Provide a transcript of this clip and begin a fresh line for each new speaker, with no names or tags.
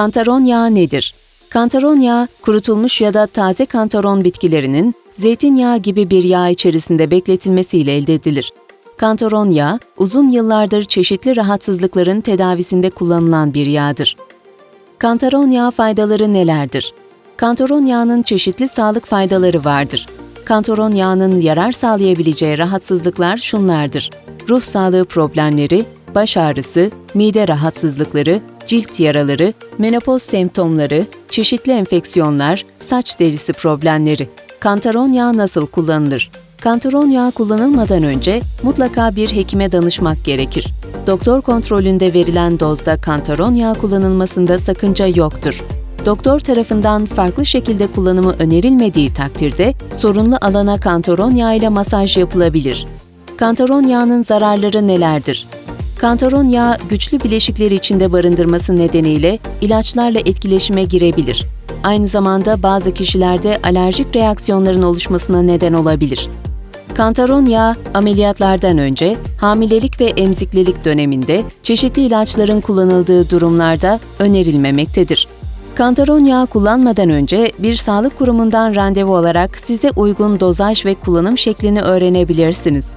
Kantaron yağı nedir? Kantaron yağı, kurutulmuş ya da taze kantaron bitkilerinin zeytinyağı gibi bir yağ içerisinde bekletilmesiyle elde edilir. Kantaron yağı, uzun yıllardır çeşitli rahatsızlıkların tedavisinde kullanılan bir yağdır. Kantaron yağı faydaları nelerdir? Kantaron yağının çeşitli sağlık faydaları vardır. Kantaron yağının yarar sağlayabileceği rahatsızlıklar şunlardır. Ruh sağlığı problemleri, baş ağrısı, mide rahatsızlıkları, cilt yaraları, menopoz semptomları, çeşitli enfeksiyonlar, saç derisi problemleri. Kantaron yağı nasıl kullanılır? Kantaron yağı kullanılmadan önce mutlaka bir hekime danışmak gerekir. Doktor kontrolünde verilen dozda kantaron yağı kullanılmasında sakınca yoktur. Doktor tarafından farklı şekilde kullanımı önerilmediği takdirde sorunlu alana kantaron yağı ile masaj yapılabilir. Kantaron yağının zararları nelerdir? Kantaron yağı güçlü bileşikleri içinde barındırması nedeniyle ilaçlarla etkileşime girebilir. Aynı zamanda bazı kişilerde alerjik reaksiyonların oluşmasına neden olabilir. Kantaron yağı ameliyatlardan önce, hamilelik ve emziklilik döneminde çeşitli ilaçların kullanıldığı durumlarda önerilmemektedir. Kantaron yağı kullanmadan önce bir sağlık kurumundan randevu alarak size uygun dozaj ve kullanım şeklini öğrenebilirsiniz.